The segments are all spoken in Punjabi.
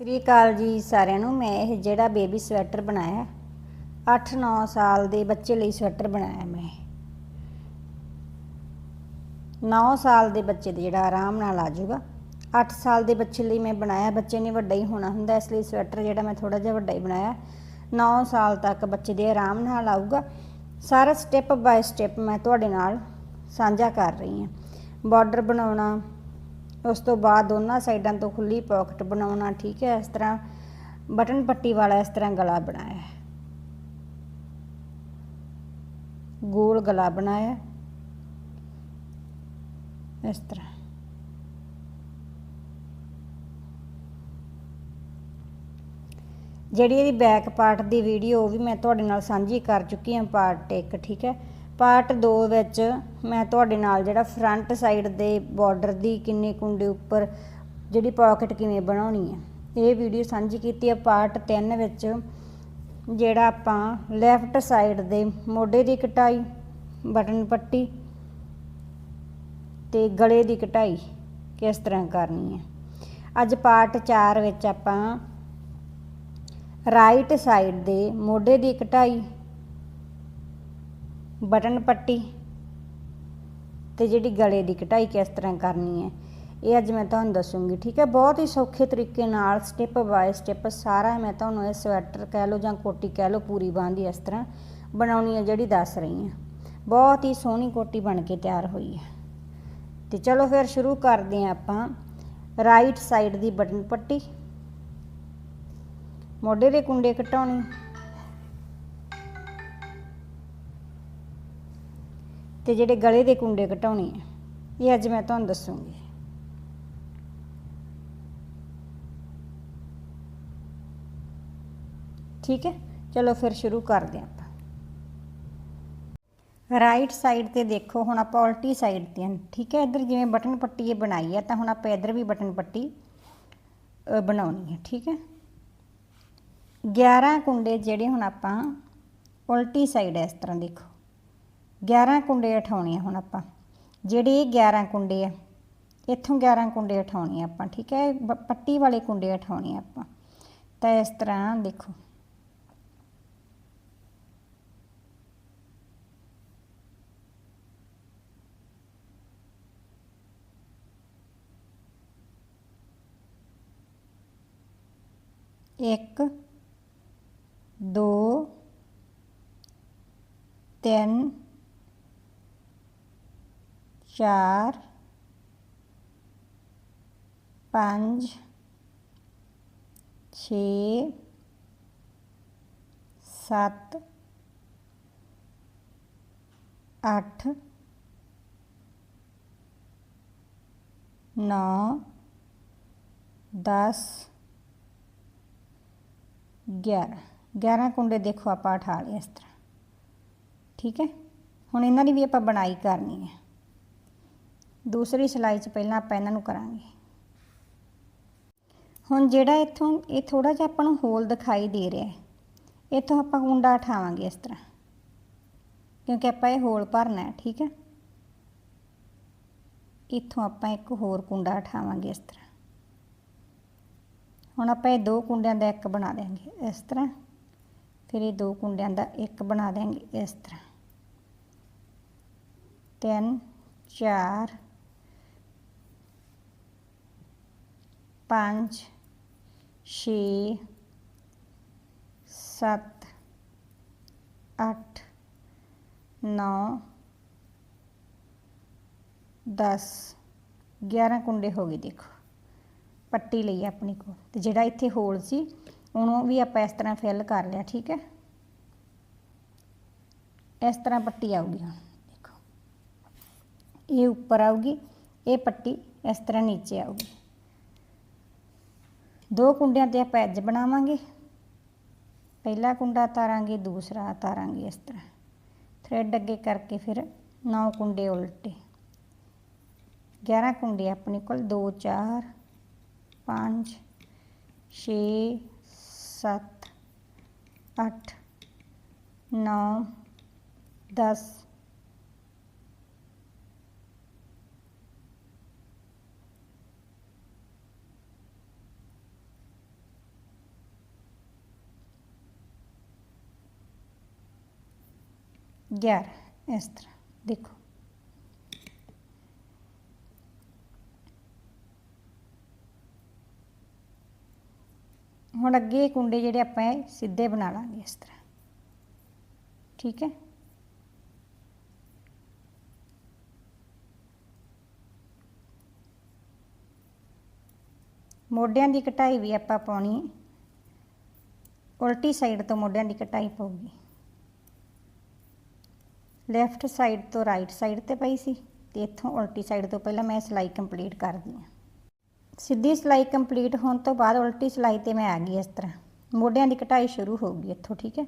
ਸ੍ਰੀ ਅਕਾਲ ਜੀ ਸਾਰਿਆਂ ਨੂੰ। ਮੈਂ ਇਹ ਜਿਹੜਾ ਬੇਬੀ ਸਵੈਟਰ ਬਣਾਇਆ 8-9 ਸਾਲ ਦੇ ਬੱਚੇ ਲਈ ਸਵੈਟਰ ਬਣਾਇਆ ਮੈਂ 9 ਸਾਲ ਦੇ ਬੱਚੇ ਦੇ ਜਿਹੜਾ ਆਰਾਮ ਨਾਲ ਆ ਜਾਊਗਾ। 8 ਸਾਲ ਦੇ ਬੱਚੇ ਲਈ ਮੈਂ ਬਣਾਇਆ, ਬੱਚੇ ਨੇ ਵੱਡਾ ਹੀ ਹੋਣਾ ਹੁੰਦਾ, ਇਸ ਲਈ ਸਵੈਟਰ ਜਿਹੜਾ ਮੈਂ ਥੋੜਾ ਜਿਹਾ ਵੱਡਾ ਹੀ ਬਣਾਇਆ। 9 ਸਾਲ ਤੱਕ ਬੱਚੇ ਦੇ ਆਰਾਮ ਨਾਲ ਆਊਗਾ। ਸਾਰਾ ਸਟੈਪ ਬਾਏ ਸਟੈਪ ਮੈਂ ਤੁਹਾਡੇ ਨਾਲ ਸਾਂਝਾ ਕਰ ਰਹੀ ਹਾਂ। ਬਾਰਡਰ ਬਣਾਉਣਾ ਉਸ ਤੋਂ ਬਾਅਦ ਦੋਨਾਂ ਸਾਈਡਾਂ ਤੋਂ ਖੁੱਲੀ ਪਾਕਟ ਬਣਾਉਣਾ, ਠੀਕ ਹੈ, ਇਸ ਤਰ੍ਹਾਂ ਬਟਨ ਪੱਟੀ ਵਾਲਾ ਇਸ ਤਰ੍ਹਾਂ ਗਲਾ ਬਣਾਇਆ ਗੋਲ ਗਲਾ ਬਣਾਇਆ ਇਸ ਤਰ੍ਹਾਂ। ਜਿਹੜੀ ਇਹਦੀ ਬੈਕ ਪਾਰਟ ਦੀ ਵੀਡੀਓ ਉਹ ਵੀ ਮੈਂ ਤੁਹਾਡੇ ਨਾਲ ਸਾਂਝੀ ਕਰ ਚੁੱਕੀ ਹਾਂ ਪਾਰਟ 1 ਠੀਕ ਹੈ। ਪਾਰਟ 2 ਵਿੱਚ ਮੈਂ ਤੁਹਾਡੇ ਨਾਲ ਜਿਹੜਾ ਫਰੰਟ ਸਾਈਡ ਦੇ ਬਾਰਡਰ ਦੀ ਕਿੰਨੇ ਕੁੰਡੇ ਉੱਪਰ ਜਿਹੜੀ ਪਾਕਟ ਕਿਵੇਂ ਬਣਾਉਣੀ ਹੈ, ਇਹ ਵੀਡੀਓ ਸਾਂਝੀ ਕੀਤੀ ਹੈ ਪਾਰਟ 3 ਵਿੱਚ, ਜਿਹੜਾ ਆਪਾਂ ਲੈਫਟ ਸਾਈਡ ਦੇ ਮੋਢੇ ਦੀ ਕਟਾਈ ਬਟਨ ਪੱਟੀ ਤੇ ਗਲੇ ਦੀ ਕਟਾਈ ਕਿਸ ਤਰ੍ਹਾਂ ਕਰਨੀ ਹੈ। ਅੱਜ ਪਾਰਟ 4 ਵਿੱਚ ਆਪਾਂ ਰਾਈਟ ਸਾਈਡ ਦੇ ਮੋਢੇ ਦੀ ਕਟਾਈ ਬਟਨ ਪੱਟੀ ਤੇ ਜਿਹੜੀ ਗਲੇ ਦੀ ਕਟਾਈ ਕਿਸ ਤਰ੍ਹਾਂ ਕਰਨੀ ਹੈ, ਇਹ ਅੱਜ ਮੈਂ ਤੁਹਾਨੂੰ ਦੱਸੂੰਗੀ, ਠੀਕ ਹੈ? ਬਹੁਤ ਹੀ ਸੌਖੇ ਤਰੀਕੇ ਨਾਲ ਸਟੈਪ ਬਾਏ ਸਟੈਪ ਸਾਰਾ ਮੈਂ ਤੁਹਾਨੂੰ ਇਹ ਸਵੈਟਰ ਕਹਿ ਲਓ ਜਾਂ ਕੋਟੀ ਕਹਿ ਲਓ, ਪੂਰੀ ਬਾਂਹ ਦੀ ਇਸ ਤਰ੍ਹਾਂ ਬਣਾਉਣੀ ਹੈ ਜਿਹੜੀ ਦੱਸ ਰਹੀ ਹਾਂ। ਬਹੁਤ ਹੀ ਸੋਹਣੀ ਕੋਟੀ ਬਣ ਕੇ ਤਿਆਰ ਹੋਈ ਹੈ। ਤੇ ਚਲੋ ਫਿਰ ਸ਼ੁਰੂ ਕਰਦੇ ਹਾਂ ਆਪਾਂ ਰਾਈਟ ਸਾਈਡ ਦੀ ਬਟਨ ਪੱਟੀ। ਮੋਢੇ ਦੇ ਕੁੰਡੇ ਘਟਾਉਣੀ ਤੇ ਜਿਹੜੇ ਗਲੇ ਦੇ ਕੁੰਡੇ ਘਟਾਉਣੇ ਆ, ਇਹ ਅੱਜ ਮੈਂ ਤੁਹਾਨੂੰ ਦੱਸੂਗੀ। ਠੀਕ ਹੈ? ਚਲੋ ਫਿਰ ਸ਼ੁਰੂ ਕਰਦੇ ਹਾਂ ਆਪਾਂ। ਰਾਈਟ ਸਾਈਡ ਤੇ ਦੇਖੋ, ਹੁਣ ਆਪਾਂ ਉਲਟੀ ਸਾਈਡ ਤੇ ਹਾਂ ਠੀਕ ਹੈ? ਇੱਧਰ ਜਿਵੇਂ ਬਟਨ ਪੱਟੀ ਇਹ ਬਣਾਈ ਹੈ ਤਾਂ ਹੁਣ ਆਪਾਂ ਇੱਧਰ ਵੀ ਬਟਨ ਪੱਟੀ ਬਣਾਉਣੀ ਹੈ ਠੀਕ ਹੈ? 11 ਕੁੰਡੇ ਜਿਹੜੇ ਹੁਣ ਆਪਾਂ ਉਲਟੀ ਸਾਈਡ ਇਸ ਤਰ੍ਹਾਂ ਦੇਖੋ। 11 ਕੁੰਡੇ ਉਠਾਉਣੇ ਆ ਹੁਣ ਆਪਾਂ। ਜਿਹੜੇ ਇਹ 11 ਕੁੰਡੇ ਆ, ਇੱਥੋਂ 11 ਕੁੰਡੇ ਉਠਾਉਣੇ ਆ ਆਪਾਂ, ਠੀਕ ਹੈ? ਬ- ਪੱਟੀ ਵਾਲੇ ਕੁੰਡੇ ਉਠਾਉਣੇ ਆ ਆਪਾਂ। ਤਾਂ ਇਸ ਤਰ੍ਹਾਂ ਦੇਖੋ। ਇੱਕ, ਦੋ, ਤਿੰਨ ਚਾਰ ਪੰਜ ਛੇ ਸੱਤ ਅੱਠ ਨੌ ਦਸ 11 11 ਕੁੰਡੇ ਦੇਖੋ ਆਪਾਂ ਉਠਾ ਲਏ ਇਸ ਤਰ੍ਹਾਂ ਠੀਕ ਹੈ ਹੁਣ ਇਹਨਾਂ ਦੀ ਵੀ ਆਪਾਂ ਬਣਾਈ ਕਰਨੀ ਹੈ ਦੂਸਰੀ ਸਿਲਾਈ 'ਚ ਪਹਿਲਾਂ ਆਪਾਂ ਇਹਨਾਂ ਨੂੰ ਕਰਾਂਗੇ। ਹੁਣ ਜਿਹੜਾ ਇੱਥੋਂ, ਇਹ ਥੋੜਾ ਜਿਹਾ ਆਪਾਂ ਨੂੰ ਹੋਲ ਦਿਖਾਈ ਦੇ ਰਿਹਾ ਹੈ। ਇੱਥੋਂ ਆਪਾਂ ਕੁੰਡਾ ਉਠਾਵਾਂਗੇ ਇਸ ਤਰ੍ਹਾਂ। ਕਿਉਂਕਿ ਆਪਾਂ ਇਹ ਹੋਲ ਭਰਨਾ ਹੈ, ਠੀਕ ਹੈ। ਇੱਥੋਂ ਆਪਾਂ ਇੱਕ ਹੋਰ ਕੁੰਡਾ ਉਠਾਵਾਂਗੇ ਇਸ ਤਰ੍ਹਾਂ। ਹੁਣ ਆਪਾਂ ਇਹ ਦੋ ਕੁੰਡਿਆਂ ਦਾ ਇੱਕ ਬਣਾ ਦੇਾਂਗੇ ਇਸ ਤਰ੍ਹਾਂ। ਫਿਰ ਇਹ ਦੋ ਕੁੰਡਿਆਂ ਦਾ ਇੱਕ ਬਣਾ ਦੇਾਂਗੇ ਇਸ ਤਰ੍ਹਾਂ। ਤਿੰਨ, ਚਾਰ ਪੰਜ ਛੇ ਸੱਤ ਅੱਠ ਨੌ ਦਸ 11 ਕੁੰਡੇ ਹੋ ਗਏ ਦੇਖੋ ਪੱਟੀ ਲਈ ਆਪਣੀ ਕੋਲ ਤੇ ਜਿਹੜਾ ਇੱਥੇ ਹੋਲ ਸੀ ਉਹਨੂੰ ਵੀ ਆਪਾਂ ਇਸ ਤਰ੍ਹਾਂ ਫਿਲ ਕਰ ਲਿਆ ਠੀਕ ਹੈ ਇਸ ਤਰ੍ਹਾਂ ਪੱਟੀ ਆਊਗੀ ਹੁਣ ਦੇਖੋ ਇਹ ਉੱਪਰ ਆਊਗੀ ਇਹ ਪੱਟੀ ਇਸ ਤਰ੍ਹਾਂ ਨੀਚੇ ਆਊਗੀ ਦੋ ਕੁੰਡਿਆਂ ਤੇ ਆਪਾਂ ਐਜ ਬਣਾਵਾਂਗੇ। ਪਹਿਲਾ ਕੁੰਡਾ ਤਾਰਾਂਗੇ, ਦੂਸਰਾ ਤਾਰਾਂਗੇ ਇਸ ਤਰ੍ਹਾਂ। ਥ੍ਰੈਡ ਅੱਗੇ ਕਰਕੇ ਫਿਰ 9 ਕੁੰਡੇ ਉਲਟੇ। 11 ਕੁੰਡੇ ਆਪਣੇ ਕੋਲ 2 4 ਪੰਜ, ਛੇ, ਸੱਤ, ਅੱਠ, ਨੌ, ਦਸ 11 ਇਸ ਤਰ੍ਹਾਂ ਦੇਖੋ ਹੁਣ ਅੱਗੇ ਕੁੰਡੇ ਜਿਹੜੇ ਆਪਾਂ ਇਹ ਸਿੱਧੇ ਬਣਾ ਲਾਂਗੇ ਇਸ ਤਰ੍ਹਾਂ। ਠੀਕ ਹੈ? ਮੋਢਿਆਂ ਦੀ ਕਟਾਈ ਵੀ ਆਪਾਂ ਪਾਉਣੀ ਉਲਟੀ ਸਾਈਡ ਤੋਂ ਮੋਢਿਆਂ ਦੀ ਕਟਾਈ ਪਊਗੀ। ਲੈਫਟ ਸਾਈਡ ਤੋਂ ਰਾਈਟ ਸਾਈਡ ਤੇ ਪਈ ਸੀ ਤੇ ਇੱਥੋਂ ਉਲਟੀ ਸਾਈਡ ਤੋਂ ਪਹਿਲਾਂ ਮੈਂ ਸਿਲਾਈ ਕੰਪਲੀਟ ਕਰਦੀ ਹਾਂ ਸਿੱਧੀ ਸਿਲਾਈ ਕੰਪਲੀਟ ਹੋਣ ਤੋਂ ਬਾਅਦ ਉਲਟੀ ਸਿਲਾਈ ਤੇ ਮੈਂ ਆ ਗਈ ਇਸ ਤਰ੍ਹਾਂ। ਮੋਢਿਆਂ ਦੀ ਕਟਾਈ ਸ਼ੁਰੂ ਹੋ ਗਈ ਇੱਥੋਂ, ਠੀਕ ਹੈ?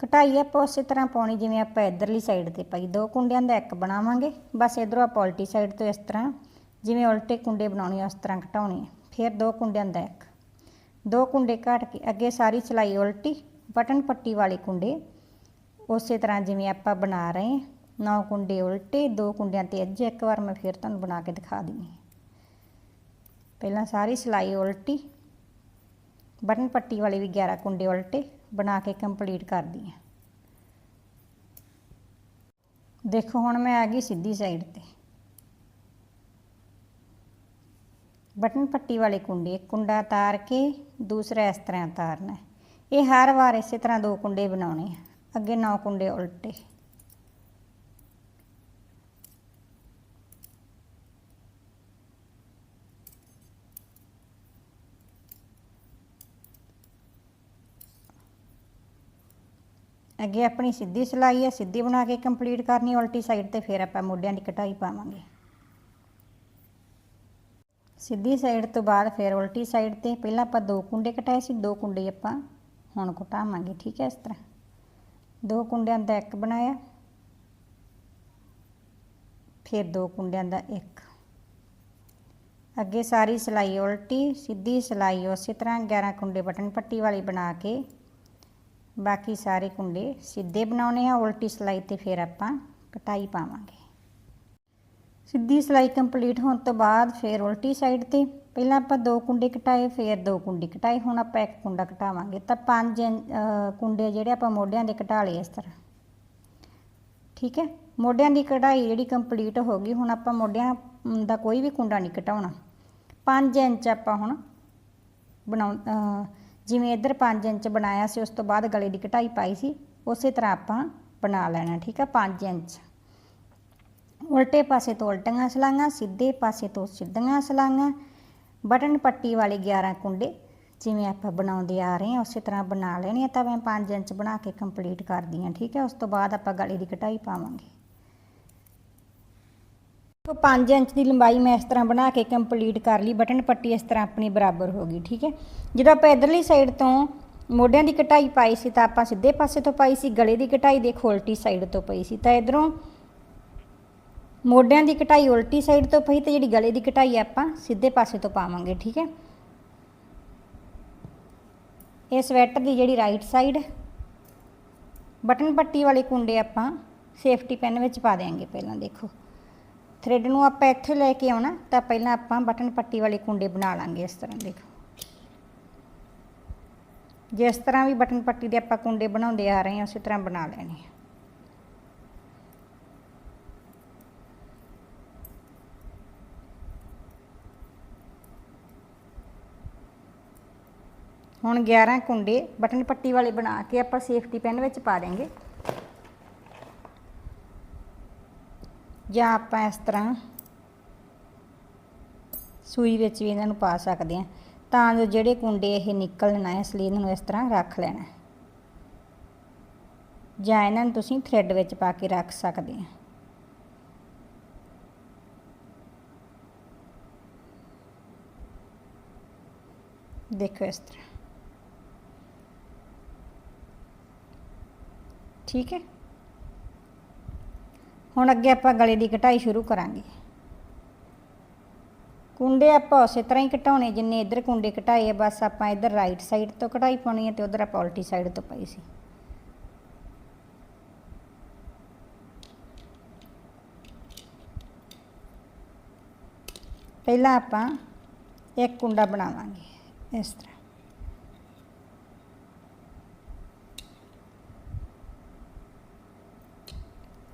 ਕਟਾਈ ਆਪਾਂ ਉਸੇ ਤਰ੍ਹਾਂ ਪਾਉਣੀ ਜਿਵੇਂ ਆਪਾਂ ਇਧਰਲੀ ਸਾਈਡ ਤੇ ਪਾਈ। ਦੋ ਕੁੰਡਿਆਂ ਦਾ ਇੱਕ ਬਣਾਵਾਂਗੇ। ਬਸ ਇਧਰੋਂ ਆਪਾਂ ਉਲਟੀ ਸਾਈਡ ਤੋਂ ਇਸ ਤਰ੍ਹਾਂ ਜਿਵੇਂ ਉਲਟੇ ਕੁੰਡੇ ਬਣਾਉਣੇ ਉਸ ਤਰ੍ਹਾਂ ਘਟਾਉਣੇ ਆ। ਫਿਰ ਦੋ ਕੁੰਡਿਆਂ ਦਾ ਇੱਕ। ਦੋ ਕੁੰਡੇ ਘਟ ਕੇ ਅੱਗੇ ਸਾਰੀ ਸਿਲਾਈ ਉਲਟੀ, ਬਟਨ ਪੱਟੀ ਵਾਲੇ ਕੁੰਡੇ ਉਸੇ ਤਰ੍ਹਾਂ ਜਿਵੇਂ ਆਪਾਂ ਬਣਾ ਰਹੇ ਹਾਂ, ਨੌ ਕੁੰਡੇ ਉਲਟੇ, ਦੋ ਕੁੰਡਿਆਂ ਤੇ ਅੱਜ ਇੱਕ ਵਾਰ ਮੈਂ ਫਿਰ ਤੁਹਾਨੂੰ ਬਣਾ ਕੇ ਦਿਖਾ ਦਿੰਦੀ ਹਾਂ। ਪਹਿਲਾਂ ਸਾਰੀ ਸਿਲਾਈ ਉਲਟੀ, ਬਟਨ ਪੱਟੀ ਵਾਲੇ ਵੀ 11 ਕੁੰਡੇ ਉਲਟੇ, ਬਣਾ ਕੇ ਕੰਪਲੀਟ ਕਰਦੀ ਹਾਂ। ਦੇਖੋ ਹੁਣ ਮੈਂ ਆ ਗਈ ਸਿੱਧੀ ਸਾਈਡ ਤੇ। ਬਟਨ ਪੱਟੀ ਵਾਲੇ ਕੁੰਡੇ, ਇੱਕ ਕੁੰਡਾ ਤਾਰ ਕੇ, ਦੂਸਰਾ ਇਸ ਤਰ੍ਹਾਂ ਤਾਰਨਾ ਇਹ ਹਰ ਵਾਰ ਇਸੇ ਤਰ੍ਹਾਂ ਦੋ ਕੁੰਡੇ ਬਣਾਉਣੇ ਆ। ਅੱਗੇ ਨੌ ਕੁੰਡੇ ਉਲਟੇ। ਅੱਗੇ ਆਪਣੀ ਸਿੱਧੀ ਸਿਲਾਈ ਹੈ, ਸਿੱਧੀ ਬਣਾ ਕੇ ਕੰਪਲੀਟ ਕਰਨੀ, ਉਲਟੀ ਸਾਈਡ ਤੇ ਫਿਰ ਆਪਾਂ ਮੋਢਿਆਂ ਦੀ ਕਟਾਈ ਪਾਵਾਂਗੇ। ਸਿੱਧੀ ਸਾਈਡ ਤੋਂ ਬਾਅਦ ਫਿਰ ਉਲਟੀ ਸਾਈਡ ਤੇ ਪਹਿਲਾਂ ਆਪਾਂ ਦੋ ਕੁੰਡੇ ਕਟਾਏ ਸੀ, ਦੋ ਕੁੰਡੇ ਆਪਾਂ ਹੁਣ ਘਟਾਵਾਂਗੇ ਠੀਕ ਹੈ ਇਸ ਤਰ੍ਹਾਂ। ਦੋ ਕੁੰਡਿਆਂ ਦਾ ਇੱਕ ਬਣਾਇਆ। ਫਿਰ ਦੋ ਕੁੰਡਿਆਂ ਦਾ ਇੱਕ। ਅੱਗੇ ਸਾਰੀ ਸਿਲਾਈ ਉਲਟੀ, ਸਿੱਧੀ ਸਿਲਾਈ ਉਸੇ ਤਰ੍ਹਾਂ 11 ਕੁੰਡੇ ਬਟਨ ਪੱਟੀ ਵਾਲੀ ਬਣਾ ਕੇ। ਬਾਕੀ ਸਾਰੇ ਕੁੰਡੇ ਸਿੱਧੇ ਬਣਾਉਣੇ ਆ, ਉਲਟੀ ਸਿਲਾਈ ਤੇ ਫਿਰ ਆਪਾਂ ਕਟਾਈ ਪਾਵਾਂਗੇ। ਸਿੱਧੀ ਸਿਲਾਈ ਕੰਪਲੀਟ ਹੋਣ ਤੋਂ ਬਾਅਦ ਫਿਰ ਉਲਟੀ ਸਾਈਡ ਤੇ ਪਹਿਲਾਂ ਆਪਾਂ ਦੋ ਕੁੰਡੇ ਕਟਾਏ ਫਿਰ ਦੋ ਕੁੰਡੇ ਕਟਾਏ ਹੁਣ ਆਪਾਂ ਇੱਕ ਕੁੰਡਾ ਘਟਾਵਾਂਗੇ ਤਾਂ ਪੰਜ ਅਹ, ਕੁੰਡੇ ਜਿਹੜੇ ਆਪਾਂ ਮੋਢਿਆਂ ਦੇ ਘਟਾ ਲਏ ਇਸ ਤਰ੍ਹਾਂ। ਠੀਕ ਹੈ? ਮੋਢਿਆਂ ਦੀ ਕਢਾਈ ਜਿਹੜੀ ਕੰਪਲੀਟ ਹੋ ਗਈ ਹੁਣ ਆਪਾਂ ਮੋਢਿਆਂ ਦਾ ਕੋਈ ਵੀ ਕੁੰਡਾ ਨਹੀਂ ਘਟਾਉਣਾ 5 ਇੰਚ ਆਪਾਂ ਹੁਣ ਬਣਾਉ ਜਿਵੇਂ ਇੱਧਰ 5 ਇੰਚ ਬਣਾਇਆ ਸੀ ਉਸ ਤੋਂ ਬਾਅਦ ਗਲੇ ਦੀ ਕਟਾਈ ਪਾਈ ਸੀ ਉਸੇ ਤਰ੍ਹਾਂ ਆਪਾਂ ਬਣਾ ਲੈਣਾ ਠੀਕ ਆ 5 ਇੰਚ। ਉਲਟੇ ਪਾਸੇ ਤੋਂ ਉਲਟੀਆਂ ਸਲਾਈਆਂ ਸਿੱਧੇ ਪਾਸੇ ਤੋਂ ਸਿੱਧੀਆਂ ਸਲਾਈਆਂ ਬਟਨ ਪੱਟੀ ਵਾਲੇ 11 ਕੁੰਡੇ ਜਿਵੇਂ ਆਪਾਂ ਬਣਾਉਂਦੇ ਆ ਰਹੇ ਹਾਂ, ਉਸੇ ਤਰ੍ਹਾਂ ਬਣਾ ਲੈਣੇ ਆ ਤਾਂ ਮੈਂ 5 ਇੰਚ ਬਣਾ ਕੇ ਕੰਪਲੀਟ ਕਰਦੀ ਹਾਂ, ਠੀਕ ਹੈ? ਉਸ ਤੋਂ ਬਾਅਦ ਆਪਾਂ ਗਲੇ ਦੀ ਕਟਾਈ ਪਾਵਾਂਗੇ। ਤੋਂ 5 ਇੰਚ ਦੀ ਲੰਬਾਈ ਮੈਂ ਇਸ ਤਰ੍ਹਾਂ ਬਣਾ ਕੇ ਕੰਪਲੀਟ ਕਰ ਲਈ, ਬਟਨ ਪੱਟੀ ਇਸ ਤਰ੍ਹਾਂ ਆਪਣੀ ਬਰਾਬਰ ਹੋ ਗਈ, ਠੀਕ ਹੈ? ਜਦੋਂ ਆਪਾਂ ਇਧਰਲੀ ਸਾਈਡ ਤੋਂ ਮੋਢਿਆਂ ਦੀ ਕਟਾਈ ਪਾਈ ਸੀ ਤਾਂ ਆਪਾਂ ਸਿੱਧੇ ਪਾਸੇ ਤੋਂ ਪਾਈ ਸੀ, ਗਲੇ ਦੀ ਕਟਾਈ ਦੇਖੋ, ਉਲਟੀ ਸਾਈਡ ਤੋਂ ਪਈ ਸੀ। ਤਾਂ ਇਧਰੋਂ ਮੋਢਿਆਂ ਦੀ ਕਟਾਈ ਉਲਟੀ ਸਾਈਡ ਤੋਂ ਪਈ ਤੇ ਜਿਹੜੀ ਗਲੇ ਦੀ ਕਟਾਈ ਆਪਾਂ ਸਿੱਧੇ ਪਾਸੇ ਤੋਂ ਪਾਵਾਂਗੇ, ਠੀਕ ਹੈ? ਇਹ ਸਵੈਟਰ ਦੀ ਜਿਹੜੀ ਰਾਈਟ ਸਾਈਡ ਬਟਨ ਪੱਟੀ ਵਾਲੇ ਕੁੰਡੇ ਆਪਾਂ ਸੇਫਟੀ ਪੈਨ ਵਿੱਚ ਪਾ ਦੇਾਂਗੇ ਪਹਿਲਾਂ, ਦੇਖੋ। ਥ੍ਰੈਡ ਨੂੰ ਆਪਾਂ ਇੱਥੇ ਲੈ ਕੇ ਆਉਣਾ, ਤਾਂ ਪਹਿਲਾਂ ਆਪਾਂ ਬਟਨ ਪੱਟੀ ਵਾਲੇ ਕੁੰਡੇ ਬਣਾ ਲਾਂਗੇ ਇਸ ਤਰ੍ਹਾਂ, ਦੇਖੋ। ਜਿਸ ਤਰ੍ਹਾਂ ਵੀ ਬਟਨ ਪੱਟੀ ਦੇ ਆਪਾਂ ਕੁੰਡੇ ਬਣਾਉਂਦੇ ਆ ਰਹੇ ਹਾਂ, ਉਸੇ ਤਰ੍ਹਾਂ ਬਣਾ ਲੈਣੇ ਆ। ਹੁਣ 11 ਕੁੰਡੇ ਬਟਨ ਪੱਟੀ ਵਾਲੇ ਬਣਾ ਕੇ ਆਪਾਂ ਸੇਫਟੀ ਪੈਨ ਵਿੱਚ ਪਾ ਦੇਂਗੇ ਜਾਂ ਆਪਾਂ ਇਸ ਤਰ੍ਹਾਂ ਸੂਈ ਵਿੱਚ ਵੀ ਇਹਨਾਂ ਨੂੰ ਪਾ ਸਕਦੇ ਹਾਂ। ਤਾਂ ਜੋ ਜਿਹੜੇ ਕੁੰਡੇ ਇਹ ਨਿਕਲਣਾ ਇਸ ਲਈ ਇਹਨਾਂ ਨੂੰ ਇਸ ਤਰ੍ਹਾਂ ਰੱਖ ਲੈਣਾ ਜਾਂ ਇਹਨਾਂ ਨੂੰ ਤੁਸੀਂ ਥ੍ਰੈਡ ਵਿੱਚ ਪਾ ਕੇ ਰੱਖ ਸਕਦੇ ਆ ਦੇਖੋ ਇਸ ਤਰ੍ਹਾਂ। ਠੀਕ ਹੈ? ਹੁਣ ਅੱਗੇ ਆਪਾਂ ਗਲੇ ਦੀ ਕਟਾਈ ਸ਼ੁਰੂ ਕਰਾਂਗੇ। ਕੁੰਡੇ ਆਪਾਂ ਉਸੇ ਤਰ੍ਹਾਂ ਹੀ ਘਟਾਉਣੇ ਜਿੰਨੇ ਇੱਧਰ ਕੁੰਡੇ ਘਟਾਏ ਆ, ਬਸ ਆਪਾਂ ਇੱਧਰ ਰਾਈਟ ਸਾਈਡ ਤੋਂ ਕਢਾਈ ਪਾਉਣੀ ਹੈ ਤੇ ਉਧਰ ਆਪਾਂ ਉਲਟੀ ਸਾਈਡ ਤੋਂ ਪਾਈ ਸੀ। ਪਹਿਲਾਂ ਆਪਾਂ ਇੱਕ ਕੁੰਡਾ ਬਣਾਵਾਂਗੇ, ਇਸ ਤਰ੍ਹਾਂ।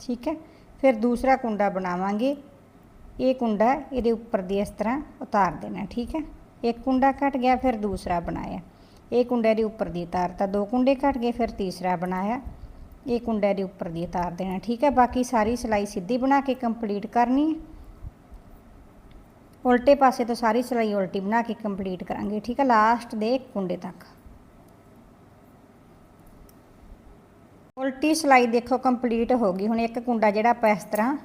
ਠੀਕ ਹੈ ਫਿਰ ਦੂਸਰਾ ਕੁੰਡਾ ਬਣਾਵਾਂਗੇ ਇਹ ਕੁੰਡਾ ਇਹਦੇ ਉੱਪਰ ਦੀ ਇਸ ਤਰ੍ਹਾਂ ਉਤਾਰ ਦੇਣਾ ਠੀਕ ਹੈ ਇੱਕ ਕੁੰਡਾ ਕੱਟ ਗਿਆ ਫਿਰ ਦੂਸਰਾ ਬਣਾਇਆ ਇਹ ਕੁੰਡੇ ਦੇ ਉੱਪਰ ਦੀ ਉਤਾਰਤਾ ਦੋ ਕੁੰਡੇ ਕੱਟ ਗਏ ਫਿਰ ਤੀਸਰਾ ਬਣਾਇਆ ਇਹ ਕੁੰਡੇ ਦੇ ਉੱਪਰ ਦੀ ਉਤਾਰ ਦੇਣਾ ਠੀਕ ਹੈ ਬਾਕੀ ਸਾਰੀ ਸਿਲਾਈ ਸਿੱਧੀ ਬਣਾ ਕੇ ਕੰਪਲੀਟ ਕਰਨੀ ਹੈ ਉਲਟੇ ਪਾਸੇ ਤੋਂ ਸਾਰੀ ਸਿਲਾਈ ਉਲਟੀ ਬਣਾ ਕੇ ਕੰਪਲੀਟ ਕਰਾਂਗੇ ਠੀਕ ਹੈ ਲਾਸਟ ਦੇ ਇੱਕ ਕੁੰਡੇ ਤੱਕ ਉਲਟੀ ਸਿਲਾਈ ਦੇਖੋ ਕੰਪਲੀਟ ਹੋ ਗਈ। ਹੁਣ ਇੱਕ ਕੁੰਡਾ ਜਿਹੜਾ ਆਪਾਂ ਇਸ ਤਰ੍ਹਾਂ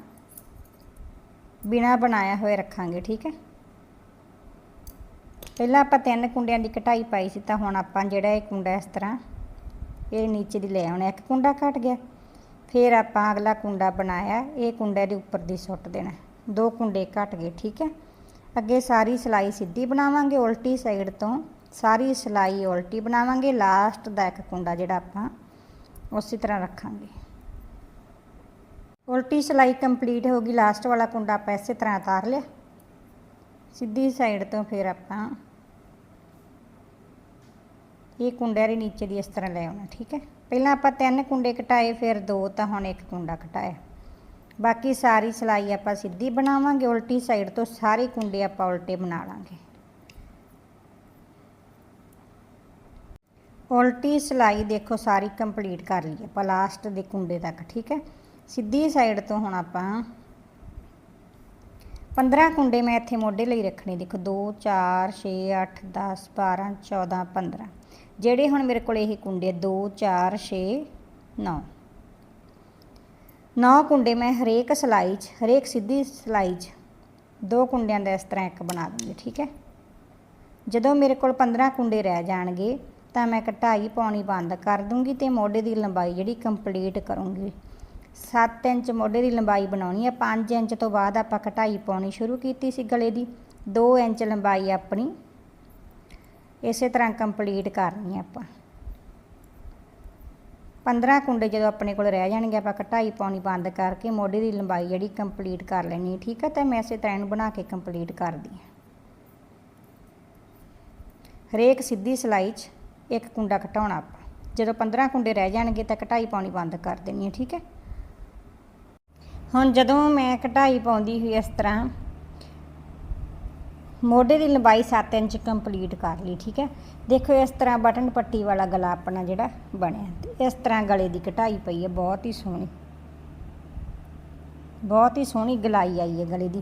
ਬਿਨਾ ਬਣਾਇਆ ਹੋਇਆ ਰੱਖਾਂਗੇ, ਠੀਕ ਹੈ? ਪਹਿਲਾਂ ਆਪਾਂ ਤਿੰਨ ਕੁੰਡਿਆਂ ਦੀ ਕਟਾਈ ਪਾਈ ਸੀ ਤਾਂ ਹੁਣ ਆਪਾਂ ਜਿਹੜਾ ਇਹ ਕੁੰਡਾ ਇਸ ਤਰ੍ਹਾਂ ਇਹ ਨੀਚੇ ਦੀ ਲੈ ਆਉਣਾ। ਇੱਕ ਕੁੰਡਾ ਕੱਟ ਗਿਆ। ਫਿਰ ਆਪਾਂ ਅਗਲਾ ਕੁੰਡਾ ਬਣਾਇਆ। ਇਹ ਕੁੰਡੇ ਦੇ ਉੱਪਰ ਦੀ ਸੁੱਟ ਦੇਣਾ। ਦੋ ਕੁੰਡੇ ਕੱਟ ਗਏ, ਠੀਕ ਹੈ? ਅੱਗੇ ਸਾਰੀ ਸਿਲਾਈ ਸਿੱਧੀ ਬਣਾਵਾਂਗੇ। ਉਲਟੀ ਸਾਈਡ ਤੋਂ ਸਾਰੀ ਸਿਲਾਈ ਉਲਟੀ ਬਣਾਵਾਂਗੇ। ਲਾਸਟ ਦਾ ਇੱਕ ਕੁੰਡਾ ਜਿਹੜਾ ਆਪਾਂ ਉਸੇ ਤਰ੍ਹਾਂ ਰੱਖਾਂਗੇ। ਉਲਟੀ ਸਿਲਾਈ ਕੰਪਲੀਟ ਹੋ ਗਈ ਲਾਸਟ ਵਾਲਾ ਕੁੰਡਾ ਆਪਾਂ ਇਸੇ ਤਰ੍ਹਾਂ ਉਤਾਰ ਲਿਆ। ਸਿੱਧੀ ਸਾਈਡ ਤੋਂ ਫਿਰ ਆਪਾਂ ਇਹ ਕੁੰਡੇ ਦੇ ਨੀਚੇ ਦੀ ਇਸ ਤਰ੍ਹਾਂ ਲੈ ਆਉਣਾ, ਠੀਕ ਹੈ? ਪਹਿਲਾਂ ਆਪਾਂ ਤਿੰਨ ਕੁੰਡੇ ਕਟਾਏ, ਫਿਰ ਦੋ ਤਾਂ ਹੁਣ ਇੱਕ ਕੁੰਡਾ ਘਟਾਇਆ ਬਾਕੀ ਸਾਰੀ ਸਿਲਾਈ ਆਪਾਂ ਸਿੱਧੀ ਬਣਾਵਾਂਗੇ, ਉਲਟੀ ਸਾਈਡ ਤੋਂ ਸਾਰੇ ਕੁੰਡੇ ਆਪਾਂ ਉਲਟੇ ਬਣਾ ਲਾਂਗੇ। ਉਲਟੀ ਸਿਲਾਈ ਦੇਖੋ ਸਾਰੀ ਕੰਪਲੀਟ ਕਰ ਲਈ ਆਪਾਂ ਲਾਸਟ ਦੇ ਕੁੰਡੇ ਤੱਕ, ਠੀਕ ਹੈ? ਸਿੱਧੀ ਸਾਈਡ ਤੋਂ ਹੁਣ ਆਪਾਂ 15 ਕੁੰਡੇ ਮੈਂ ਇੱਥੇ ਮੋਢੇ ਲਈ ਰੱਖਣੇ, ਦੇਖੋ 2 4 6 8 10 12 14 15 ਜਿਹੜੇ ਹੁਣ ਮੇਰੇ ਕੋਲ ਇਹ ਕੁੰਡੇ 2 4 6 9 9 ਕੁੰਡੇ ਮੈਂ ਹਰੇਕ ਸਿਲਾਈ 'ਚ, ਹਰੇਕ ਸਿੱਧੀ ਸਿਲਾਈ 'ਚ ਦੋ ਕੁੰਡਿਆਂ ਦਾ ਇਸ ਤਰ੍ਹਾਂ ਇੱਕ ਬਣਾ ਦੂੰਗੀ ਠੀਕ ਹੈ? ਜਦੋਂ ਮੇਰੇ ਕੋਲ 15 ਕੁੰਡੇ ਰਹਿ ਜਾਣਗੇ ਤਾਂ ਮੈਂ ਕਟਾਈ ਪਾਉਣੀ ਬੰਦ ਕਰ ਦੂੰਗੀ ਤੇ ਮੋਢੇ ਦੀ ਲੰਬਾਈ ਜਿਹੜੀ ਕੰਪਲੀਟ ਕਰੂੰਗੀ। 7 ਇੰਚ ਮੋਢੇ ਦੀ ਲੰਬਾਈ ਬਣਾਉਣੀ ਹੈ 5 ਇੰਚ ਤੋਂ ਬਾਅਦ ਆਪਾਂ ਕਟਾਈ ਪਾਉਣੀ ਸ਼ੁਰੂ ਕੀਤੀ ਸੀ ਗਲੇ ਦੀ। 2 ਇੰਚ ਲੰਬਾਈ ਆਪਣੀ ਇਸੇ ਤਰ੍ਹਾਂ ਕੰਪਲੀਟ ਕਰਨੀ ਹੈ ਆਪਾਂ। 15 ਕੁੰਡੇ ਜਦੋਂ ਆਪਣੇ ਕੋਲ ਰਹਿ ਜਾਣਗੇ, ਆਪਾਂ ਕਟਾਈ ਪਾਉਣੀ ਬੰਦ ਕਰਕੇ ਮੋਢੇ ਦੀ ਲੰਬਾਈ ਜਿਹੜੀ ਕੰਪਲੀਟ ਕਰ ਲੈਣੀ ਠੀਕ ਹੈ ਤਾਂ ਮੈਂ ਇਸੇ ਤਰ੍ਹਾਂ ਇਹਨੂੰ ਬਣਾ ਕੇ ਕੰਪਲੀਟ ਕਰਦੀ ਹਾਂ ਹਰੇਕ ਸਿੱਧੀ ਸਿਲਾਈ 'ਚ ਇੱਕ ਕੁੰਡਾ ਘਟਾਉਣਾ ਆਪਾਂ। ਜਦੋਂ 15 ਕੁੰਡੇ ਰਹਿ ਜਾਣਗੇ ਤਾਂ ਕਟਾਈ ਪਾਉਣੀ ਬੰਦ ਕਰ ਦੇਣੀ ਹੈ ਠੀਕ ਹੈ? ਹੁਣ ਜਦੋਂ ਮੈਂ ਕਟਾਈ ਪਾਉਂਦੀ ਹੋਈ ਇਸ ਤਰ੍ਹਾਂ, ਮੋਢੇ ਦੀ ਲੰਬਾਈ 7 ਇੰਚ ਕੰਪਲੀਟ ਕਰ ਲਈ, ਠੀਕ ਹੈ? ਦੇਖੋ ਇਸ ਤਰ੍ਹਾਂ ਬਟਨ ਪੱਟੀ ਵਾਲਾ ਗਲਾ ਆਪਣਾ ਜਿਹੜਾ ਬਣਿਆ। ਤੇ ਇਸ ਤਰ੍ਹਾਂ ਗਲੇ ਦੀ ਕਟਾਈ ਪਈ ਹੈ, ਬਹੁਤ ਹੀ ਸੋਹਣੀ। ਬਹੁਤ ਹੀ ਸੋਹਣੀ ਗਲਾਈ ਆਈ ਹੈ ਗਲੇ ਦੀ।